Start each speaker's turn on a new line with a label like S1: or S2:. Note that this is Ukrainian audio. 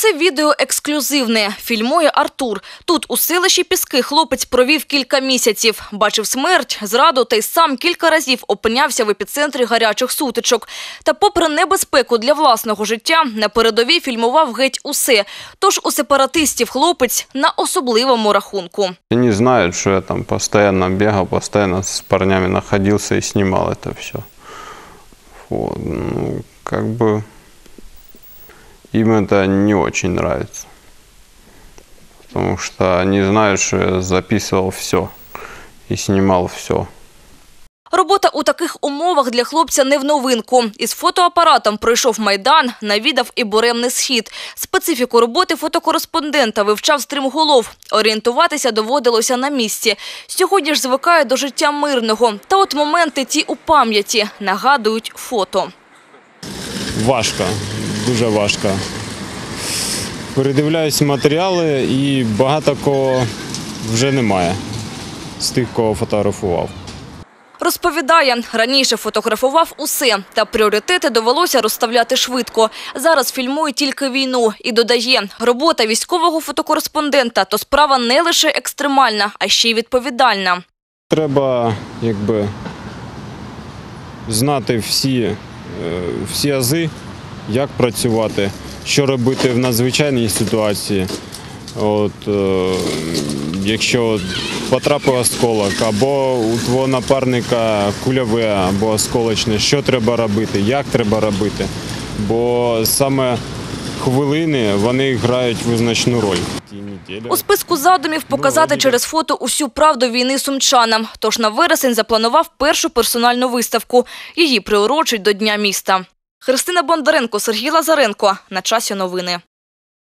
S1: Це відео ексклюзивне. Фільмує Артур. Тут у селищі Піски хлопець провів кілька місяців. Бачив смерть, зраду та й сам кілька разів опинявся в епіцентрі гарячих сутичок. Та попри небезпеку для власного життя, на передовій фільмував геть усе. Тож у сепаратистів хлопець на особливому рахунку.
S2: Они знают, что я там постоянно бегал, постоянно с парнями находился и снимал это все. Вот, ну, как бы им это не очень нравится. Потому что они знают, что я записывал все и снимал все.
S1: Робота у таких умовах для хлопця не в новинку. Із фотоапаратом пройшов Майдан, навідав і буремний схід. Специфіку роботи фотокореспондента вивчав стрімголов. Орієнтуватися доводилося на місці. Сьогодні ж звикає до життя мирного. Та от моменти ті у пам'яті нагадують фото.
S3: Важко, дуже важко. Передивляюсь матеріали і багато кого вже немає з тих, кого фотографував.
S1: Розповідає, раніше фотографував усе, та пріоритети довелося розставляти швидко. Зараз фільмує тільки війну і додає, робота військового фотокореспондента то справа не лише екстремальна, а ще й відповідальна.
S3: Треба якби знати всі, е, всі ази, як працювати, що робити в надзвичайній ситуації. От, е, якщо потрапив осколок, або у твого напарника кульове або осколочне, що треба робити, як треба робити. Бо саме хвилини вони грають визначну роль.
S1: У списку задумів показати через фото усю правду війни сумчанам. Тож на вересень запланував першу персональну виставку. Її приурочать до Дня міста. Христина Бондаренко, Сергій Лазаренко. На часі новини.